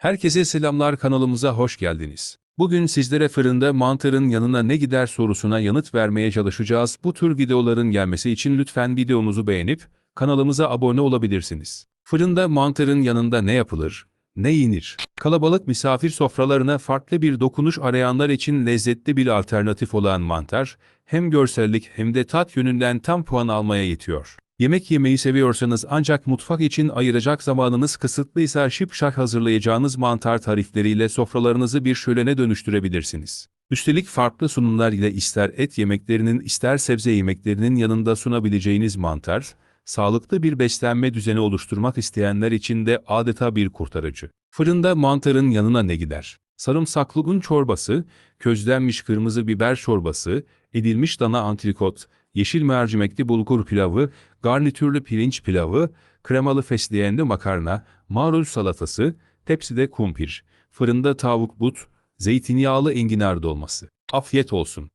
Herkese selamlar kanalımıza hoş geldiniz. Bugün sizlere fırında mantarın yanına ne gider sorusuna yanıt vermeye çalışacağız. Bu tür videoların gelmesi için lütfen videomuzu beğenip kanalımıza abone olabilirsiniz. Fırında mantarın yanında ne yapılır? Ne yenir? Kalabalık misafir sofralarına farklı bir dokunuş arayanlar için lezzetli bir alternatif olan mantar, hem görsellik hem de tat yönünden tam puan almaya yetiyor. Yemek yemeyi seviyorsanız ancak mutfak için ayıracak zamanınız kısıtlıysa şıpşak hazırlayacağınız mantar tarifleriyle sofralarınızı bir şölene dönüştürebilirsiniz. Üstelik farklı sunumlar ile ister et yemeklerinin ister sebze yemeklerinin yanında sunabileceğiniz mantar, sağlıklı bir beslenme düzeni oluşturmak isteyenler için de adeta bir kurtarıcı. Fırında mantarın yanına ne gider? Sarımsaklı un çorbası, közlenmiş kırmızı biber çorbası, edilmiş dana antrikot, yeşil mercimekli bulgur pilavı, garnitürlü pirinç pilavı, kremalı fesleğenli makarna, marul salatası, tepside kumpir, fırında tavuk but, zeytinyağlı enginar dolması. Afiyet olsun.